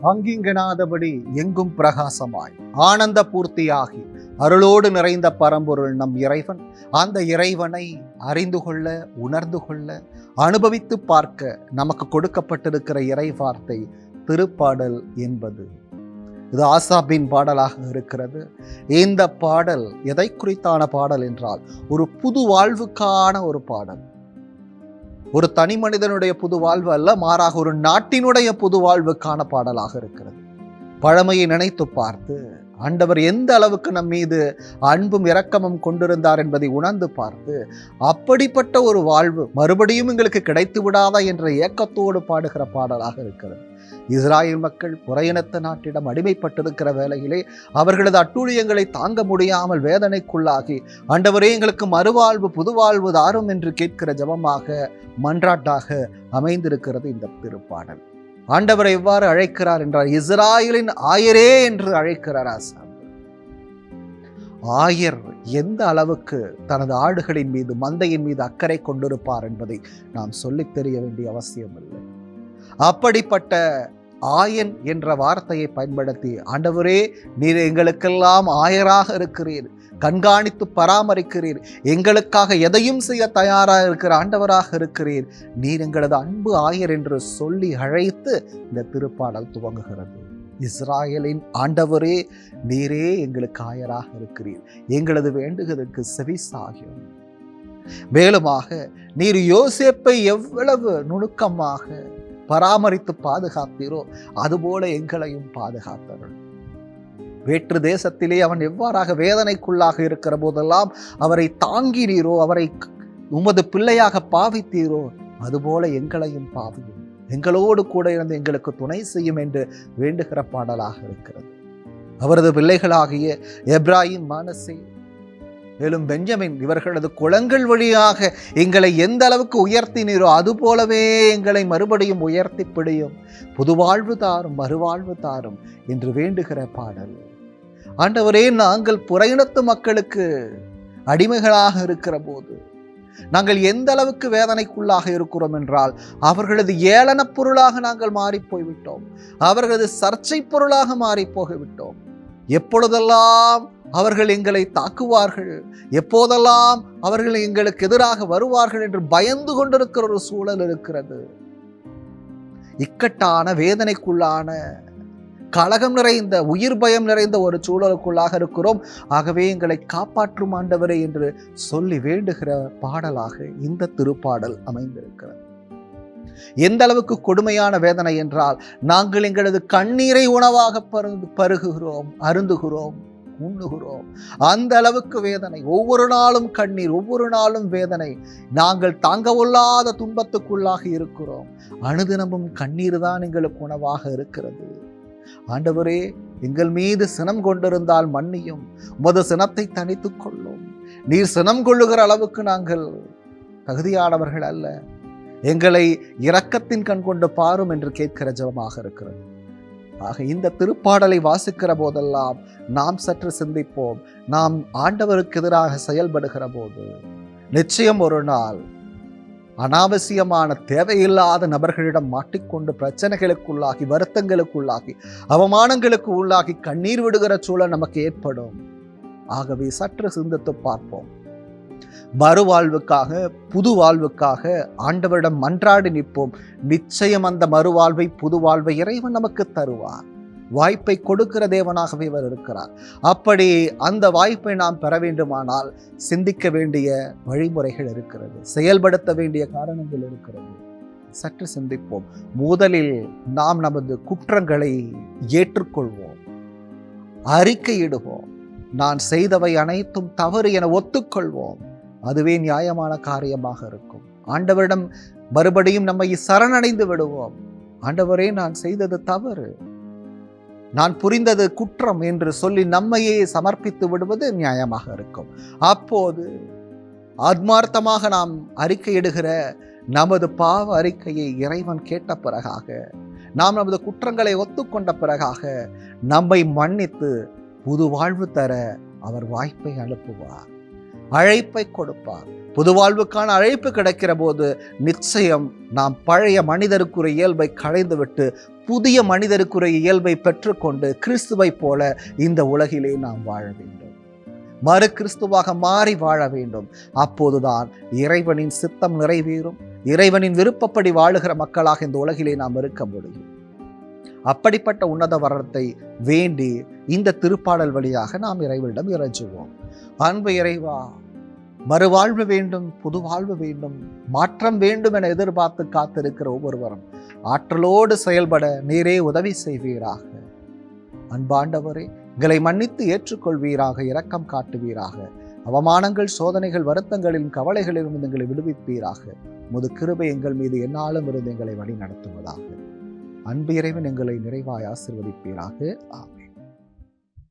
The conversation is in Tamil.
அங்கிங்கனாதபடி எங்கும் பிரகாசமாய் ஆனந்த பூர்த்தியாகி அருளோடு நிறைந்த பரம்பொருள் நம் இறைவன். அந்த இறைவனை அறிந்து கொள்ள உணர்ந்து கொள்ள அனுபவித்து பார்க்க நமக்கு கொடுக்கப்பட்டிருக்கிற இறை வார்த்தை திருப்பாடல் என்பது. இது ஆசாபின் பாடலாக இருக்கிறது. இந்த பாடல் எதை குறித்தான பாடல் என்றால் ஒரு புது வாழ்வுக்கான ஒரு பாடல். ஒரு தனி மனிதனுடைய புது வாழ்வு அல்ல மாறாக ஒரு நாட்டினுடைய புது வாழ்வுக்கான பாடலாக இருக்கிறது. பழமையை நினைத்து பார்த்து ஆண்டவர் எந்த அளவுக்கு நம் மீது அன்பும் இரக்கமும் கொண்டிருந்தார் என்பதை உணர்ந்து பார்த்து அப்படிப்பட்ட ஒரு வாழ்வு மறுபடியும் எங்களுக்கு கிடைத்து விடாதா என்ற ஏக்கத்தோடு பாடுகிற பாடலாக இருக்கிறது. இஸ்ராயல் மக்கள் புறையினத்த நாட்டிடம் அடிமைப்பட்டிருக்கிற வேளையிலே அவர்களது அட்டூழியங்களை தாங்க முடியாமல் வேதனைக்குள்ளாகி ஆண்டவரே எங்களுக்கு மறுவாழ்வு புதுவாழ்வு தாரும் என்று கேட்கிற ஜபமாக மன்றாட்டாக அமைந்திருக்கிறது இந்த திருப்பாடல். ஆண்டவரை எவ்வாறு அழைக்கிறார் என்றார் இஸ்ராயலின் ஆயரே என்று அழைக்கிறார் ஆசா ஆயர் எந்த அளவுக்கு தனது ஆடுகளின் மீது மந்தையின் மீது அக்கறை கொண்டிருப்பார் என்பதை நாம் சொல்லித் தெரிய வேண்டிய அவசியம் இல்லை. அப்படிப்பட்ட ஆயன் என்ற வார்த்தையை பயன்படுத்தி ஆண்டவரே நீர் எங்களுக்கெல்லாம் ஆயராக இருக்கிறீர். கண்காணித்து பராமரிக்கிறீர். எங்களுக்காக எதையும் செய்ய தயாராக இருக்கிற ஆண்டவராக இருக்கிறீர். நீர் எங்களது அன்பு ஆயர் என்று சொல்லி அழைத்து இந்த திருப்பாடல் துவங்குகிறது. இஸ்ராயலின் ஆண்டவரே நீரே எங்களுக்கு ஆயராக இருக்கிறீர். எங்களது வேண்டுகிறதுக்கு செவி சாகியம் மேலுமாக நீர் யோசேப்பை எவ்வளவு நுணுக்கமாக பராமரித்து பாதுகாத்தீரோ அதுபோல எங்களையும் பாதுகாத்தவர்கள் வேற்று தேசத்திலே அவன் எவ்வாறாக வேதனைக்குள்ளாக இருக்கிற போதெல்லாம் அவரை தாங்கினீரோ அவரை உமது பிள்ளையாக பாவித்தீரோ அதுபோல எங்களையும் பாவியும். எங்களோடு கூட இருந்து எங்களுக்கு துணை செய்யும் என்று வேண்டுகிற பாடலாக இருக்கிறது. அவரது பிள்ளைகளாகிய எப்ராஹிம் மானசே மேலும் பெஞ்சமின் இவர்களது குளங்கள் வழியாக எங்களை எந்த அளவுக்கு உயர்த்தினீரோ அதுபோலவே எங்களை மறுபடியும் உயர்த்தி பிடியும். புதுவாழ்வு தாரும் மறுவாழ்வு தாரும் என்று வேண்டுகிற பாடல். ஆண்டவரே நாங்கள் புறையினத்து மக்களுக்கு அடிமைகளாக இருக்கிற போது நாங்கள் எந்த அளவுக்கு வேதனைக்குள்ளாக இருக்கிறோம் என்றால் அவர்களது ஏளனப் பொருளாக நாங்கள் மாறிப் போய்விட்டோம் அவர்களது சர்ச்சை பொருளாக மாறிப்போய்விட்டோம். எப்பொழுதெல்லாம் அவர்கள் எங்களை தாக்குவார்கள் எப்போதெல்லாம் அவர்கள் எங்களுக்கு எதிராக வருவார்கள் என்று பயந்து கொண்டிருக்கிற ஒரு சூழல் இருக்கிறது. இக்கட்டான வேதனைக்குள்ளான கலகம் நிறைந்த உயிர் பயம் நிறைந்த ஒரு சூழலுக்குள்ளாக இருக்கிறோம். ஆகவே எங்களை காப்பாற்றும் ஆண்டவரே என்று சொல்லி வேண்டுகிற பாடலாக இந்த திருப்பாடல் அமைந்திருக்கிறது. எந்த அளவுக்கு கொடுமையான வேதனை என்றால் நாங்கள் எங்களது கண்ணீரை உணவாக பருந்து பருகுகிறோம் அருந்துகிறோம் உண்ணுகிறோம். அந்த அளவுக்கு வேதனை ஒவ்வொரு நாளும் கண்ணீர் ஒவ்வொரு நாளும் வேதனை. நாங்கள் தாங்கவொல்லாத துன்பத்துக்குள்ளாக இருக்கிறோம். அனுதினமும் கண்ணீர் தான் எங்களுக்கு உணவாக இருக்கிறது. ஆண்டவரே எங்கள் மீது சினம் கொண்டிருந்தால் மன்னியும். உமது சினத்தை தனித்துக் கொள்ளும். நீர் சினம் கொள்ளுகிற அளவுக்கு நாங்கள் தகுதியானவர்கள் அல்ல. எங்களை இரக்கத்தின் கண் கொண்டு பாரும் என்று கேட்கிற ஜபமாக இருக்கிறது. ஆக இந்த திருப்பாடலை வாசிக்கிற போதெல்லாம் நாம் சற்று சிந்திப்போம். நாம் ஆண்டவருக்கு எதிராக செயல்படுகிற போது நிச்சயம் ஒரு நாள் அனாவசியமான தேவையில்லாத நபர்களிடம் மாட்டிக்கொண்டு பிரச்சனைகளுக்குள்ளாகி வருத்தங்களுக்குள்ளாகி அவமானங்களுக்கு உள்ளாகி கண்ணீர் விடுகிற சூழல் நமக்கு ஏற்படும். ஆகவே சற்று சிந்தித்து பார்ப்போம். மறுவாழ்வுக்காக புது வாழ்வுக்காக ஆண்டவரிடம் மன்றாடி நிற்போம். நிச்சயம் அந்த மறுவாழ்வை புது வாழ்வை இறைவன் நமக்கு தருவார். வாய்ப்பை கொடுக்கிற தேவனாகவே இவர் இருக்கிறார். அப்படி அந்த வாய்ப்பை நாம் பெற வேண்டுமானால் சிந்திக்க வேண்டிய வழிமுறைகள் இருக்கிறது. செயல்படுத்த வேண்டிய காரணங்கள் இருக்கிறது. சற்று சிந்திப்போம். முதலில் நாம் நமது குற்றங்களை ஏற்றுக்கொள்வோம். அறிக்கையிடுவோம். நான் செய்தவை அனைத்தும் தவறு என ஒத்துக்கொள்வோம். அதுவே நியாயமான காரியமாக இருக்கும். ஆண்டவரிடம் மறுபடியும் நம்மை சரணடைந்து விடுவோம். ஆண்டவரே நான் செய்தது தவறு. நான் புரிந்தது குற்றம் என்று சொல்லி நம்மையே சமர்ப்பித்து விடுவது நியாயமாக இருக்கும். அப்போது ஆத்மார்த்தமாக நாம் அறிக்கையிடுகிற நமது பாவ அறிக்கையை இறைவன் கேட்ட பிறகாக நாம் நமது குற்றங்களை ஒத்துக்கொண்ட பிறகாக நம்மை மன்னித்து புது வாழ்வு தர அவர் வாய்ப்பை அனுப்புவார். அழைப்பை கொடுப்பார். புது வாழ்வுக்கான அழைப்பு கிடைக்கிற போது நிச்சயம் நாம் பழைய மனிதருக்குரிய இயல்பை களைந்துவிட்டு புதிய மனிதருக்குரிய இயல்பை பெற்றுக்கொண்டு கிறிஸ்துவை போல இந்த உலகிலே நாம் வாழ வேண்டும். மறு கிறிஸ்துவாக மாறி வாழ வேண்டும். அப்போதுதான் இறைவனின் சித்தம் நிறைவேறும். இறைவனின் விருப்பப்படி வாழுகிற மக்களாக இந்த உலகிலே நாம் இருக்க முடியும். அப்படிப்பட்ட உன்னத வரத்தை வேண்டி இந்த திருப்பாடல் வழியாக நாம் இறைவனிடம் இறைஞ்சுவோம். அன்பு இறைவா மறுவாழ்வு வேண்டும் புது வாழ்வு வேண்டும் மாற்றம் வேண்டும் என எதிர்பார்த்து காத்திருக்கிற ஒவ்வொருவரும் ஆற்றலோடு செயல்பட நீரே உதவி செய்வீராக. அன்பாண்டவரே எங்களை மன்னித்து ஏற்றுக்கொள்வீராக இரக்கம் காட்டுவீராக. அவமானங்கள் சோதனைகள் வருத்தங்களிலும் கவலைகளிலும் எங்களை விடுவிப்பீராக. முது கிருபை எங்கள் மீது என்னாலும் இருந்து எங்களை வழி நடத்துவதாக அன்பு இறைவன் எங்களை நிறைவாய் ஆசிர்வதிப்பீராக. ஆம்